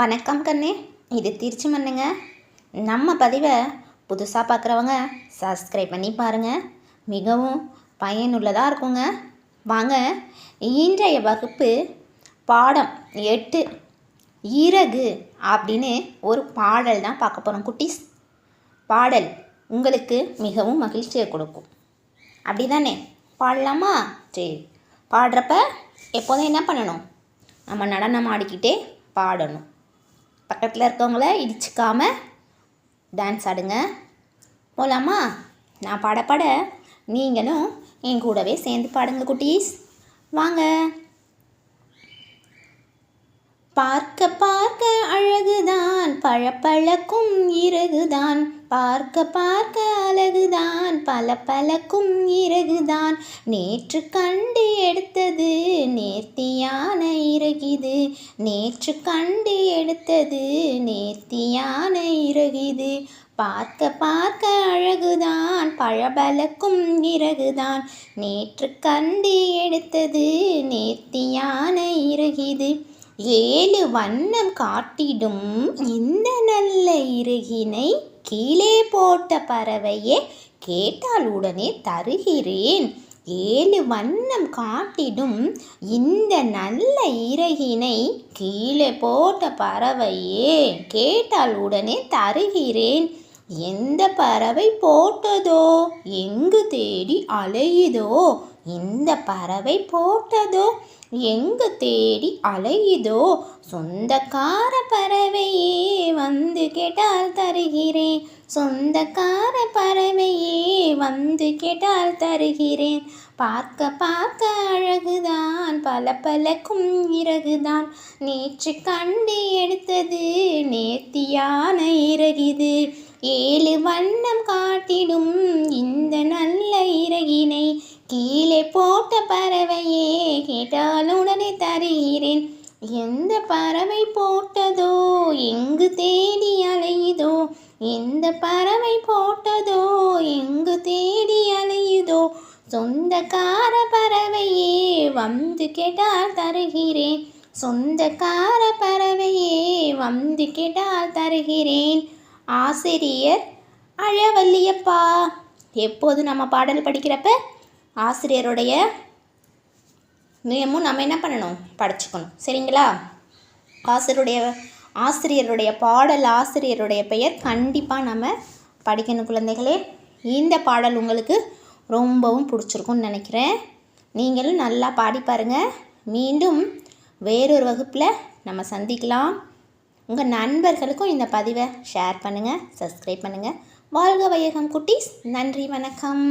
வணக்கம் கண்ணே. இது திருச்சி மண்ணுங்க. நம்ம பதிவை புதுசாக பார்க்குறவங்க சப்ஸ்கிரைப் பண்ணி பாருங்கள் மிகவும் பயனுள்ளதாக இருக்குங்க. வாங்க இன்றைய வகுப்பு பாடம் எட்டு இறகு அப்படின்னு ஒரு பாடல் தான் பார்க்க போகிறோம் குட்டீஸ். பாடல் உங்களுக்கு மிகவும் மகிழ்ச்சியை கொடுக்கும். அப்படி தானே பாடலாமா? சரி. பாடுறப்ப எப்போதும் என்ன பண்ணணும்? நம்ம நடனம் ஆடிக்கிட்டே பாடணும். பக்கத்தில் இருக்கவங்கள இடிச்சுக்காம டான்ஸ் ஆடுங்க. போகலாமா நான் பாட பாட நீங்களும் என் கூடவே சேர்ந்து பாடுங்க குட்டீஸ். வாங்க. பார்க்க பார்க்க அழகுதான் பழப்பழக்கும் இறகுதான். பார்க்க பார்க்க அழகுதான் பல பழக்கும் இறகுதான். நேற்று கண்டு எடுத்தது நேர்த்தியான இறகிது. நேற்று கண்டு எடுத்தது நேர்த்தியான இறகிது. பார்க்க பார்க்க அழகுதான் பழபலக்கும் இறகுதான். நேற்று கண்டு எடுத்தது நேர்த்தியான இறகிது. ஏழு வண்ணம் காட்டிடும் இந்த நல்ல இறகினை கீழே போட்ட பறவையே கேட்டால் உடனே தருகிறேன். ஏழு வண்ணம் காட்டிடும் இந்த நல்ல இறகினை கீழே போட்ட பறவையே கேட்டால் உடனே தருகிறேன். எந்த பறவை போட்டதோ? எங்கு தேடி அலையுதோ? இந்த பறவை போட்டதோ? எங்கு தேடி அலையுதோ? சொந்தக்கார பறவையே வந்து கேட்டால் தருகிறேன். சொந்தக்கார பறவையே வந்து கேட்டால் தருகிறேன். பார்க்க பார்க்க அழகுதான் பல பலக்கும் இறகுதான். நேற்று கண்டு எடுத்தது நேர்த்தியான இறகிது ஏழு வண்ணம் காட்டிடும் இந்த நல்ல இறகினை கீழே போட்ட பறவையே கேட்டால் உடனே தருகிறேன். எந்த பறவை போட்டதோ எங்கு தேடி அலையுதோ எந்த பறவை போட்டதோ எங்கு தேடி அலையுதோ சொந்தக்கார பறவையே வந்து கேட்டால் தருகிறேன். சொந்தக்கார பறவையே வந்து கேட்டால் தருகிறேன். ஆசிரியர் அழவல்லியப்பா. எப்போது நம்ம பாடல் படிக்கிறப்ப ஆசிரியருடைய நியமும் நம்ம என்ன பண்ணணும்? படிச்சுக்கணும். சரிங்களா? ஆசிரியருடைய ஆசிரியருடைய பாடல் ஆசிரியருடைய பெயர் கண்டிப்பாக நம்ம படிக்கணும் குழந்தைகளே. இந்த பாடல் உங்களுக்கு ரொம்பவும் பிடிச்சிருக்கும்னு நினைக்கிறேன். நீங்களும் நல்லா பாடி பாருங்கள் மீண்டும் வேறொரு வகுப்பில் நம்ம சந்திக்கலாம். உங்கள் நண்பர்களுக்கும் இந்த பதிவை ஷேர் பண்ணுங்கள் சப்ஸ்கிரைப் பண்ணுங்கள். வாழ்க வையகம் குட்டீஸ் நன்றி வணக்கம்.